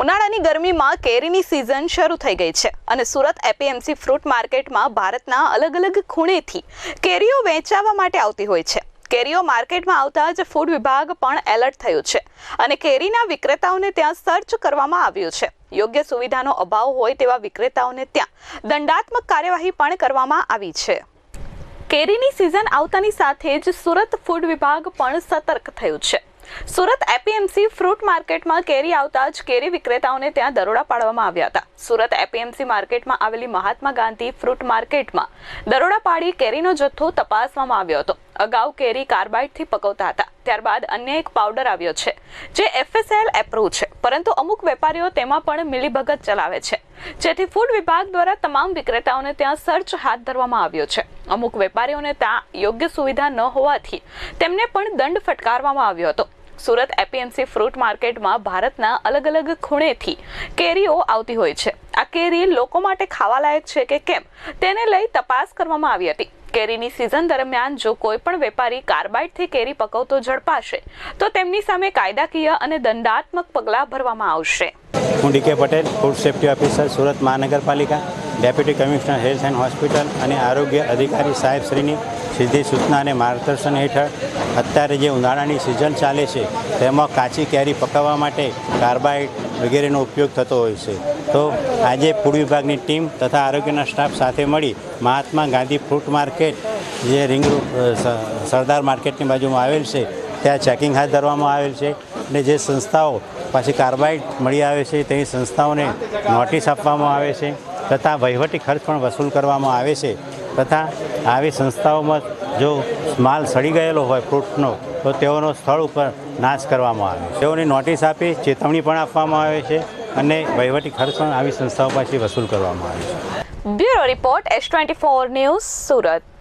ઉનાળાની ગરમીમાં કેરીની સિઝન શરૂ થઈ ગઈ છે અને સુરત એપીએમસી ફ્રૂટ માર્કેટમાં ભારતના અલગ અલગ ખૂણેથી કેરીઓ વેચાવા માટે આવતી હોય છે. કેરીઓ માર્કેટમાં આવતા જ ફૂડ વિભાગ પણ એલર્ટ થયું છે અને કેરીના વિક્રેતાઓને ત્યાં સર્ચ કરવામાં આવ્યું છે. યોગ્ય સુવિધાનો અભાવ હોય તેવા વિક્રેતાઓને ત્યાં દંડાત્મક કાર્યવાહી પણ કરવામાં આવી છે. કેરીની સિઝન આવતાની સાથે જ સુરત ફૂડ વિભાગ પણ સતર્ક થયું છે. સુરત એપીએમસી ફ્રૂટ માર્કેટમાં કેરી આવતા જ કેરી વિક્રેતાઓને ત્યાં દરોડા પાડવામાં આવ્યા હતા. સુરત એપીએમસી માર્કેટમાં આવેલી મહાત્મા ગાંધી ફ્રૂટ માર્કેટમાં દરોડા પાડી કેરીનો જથ્થો તપાસવામાં આવ્યો હતો. અગાઉ કેરી કાર્બાઇડથી પકવતા હતા. ત્યારબાદ અન્ય એક પાવડર આવ્યો છે, જે એફએસએલ એપ્રુવ છે. પરંતુ અમુક વેપારીઓ તેમાં પણ મિલીભગત ચલાવે છે. જેથી ફૂડ વિભાગ દ્વારા તમામ વિક્રેતાઓને ત્યાં સર્ચ હાથ ધરવામાં આવ્યો છે. અમુક વેપારીઓને ત્યાં યોગ્ય સુવિધા ન હોવાથી તેમને પણ દંડ ફટકારવામાં આવ્યો હતો. સુરત એપીએમસી ફ્રૂટ માર્કેટમાં ભારતના અલગ અલગ ખૂણેથી કેરીઓ આવતી હોય છે. આ કેરી લોકો માટે ખાવાલાયક છે કે કેમ? તેને લઈ તપાસ કરવામાં આવી હતી. કેરીની સિઝન દરમિયાન જો કોઈ પણ વેપારી કાર્બાઇડથી કેરી પકવતો ઝડપાશે, તો તેમની સામે કાયદાકીય અને દંડાત્મક પગલાં ભરવામાં આવશે. હું DK Patel food safety officer Surat મહાનગરપાલિકા deputy commissioner health and hospital અને આરોગ્ય અધિકારી સાહેબશ્રીની સીધી સૂચના અને માર્ગદર્શન હેઠળ અત્યારે જે ઉનાળાની સિઝન ચાલે છે, તેમાં કાચી કેરી પકાવવા માટે કાર્બાઇડ વગેરેનો ઉપયોગ થતો હોય છે. તો આજે ફૂડ વિભાગની ટીમ તથા આરોગ્યના સ્ટાફ સાથે મળી મહાત્મા ગાંધી ફ્રૂટ માર્કેટ, જે રિંગ સરદાર માર્કેટની બાજુમાં આવેલ છે, ત્યાં ચેકિંગ હાથ ધરવામાં આવેલ છે અને જે સંસ્થાઓ પાછી કાર્બાઇડ મળી આવે છે, તેની સંસ્થાઓને નોટિસ આપવામાં આવે છે તથા વહીવટી ખર્ચ પણ વસૂલ કરવામાં આવે છે. તથા આવી સંસ્થાઓમાં જો માલ સડી ગયેલો હોય ફ્રૂટનો, તો તેઓનો સ્થળ ઉપર નાશ કરવામાં આવે. તેઓની નોટિસ આપી, ચેતવણી પણ આપવામાં આવે છે અને વહીવટી ખર્ચ પણ આવી સંસ્થાઓ પાસેથી વસૂલ કરવામાં આવે છે. Bureau report S twenty four news Surat.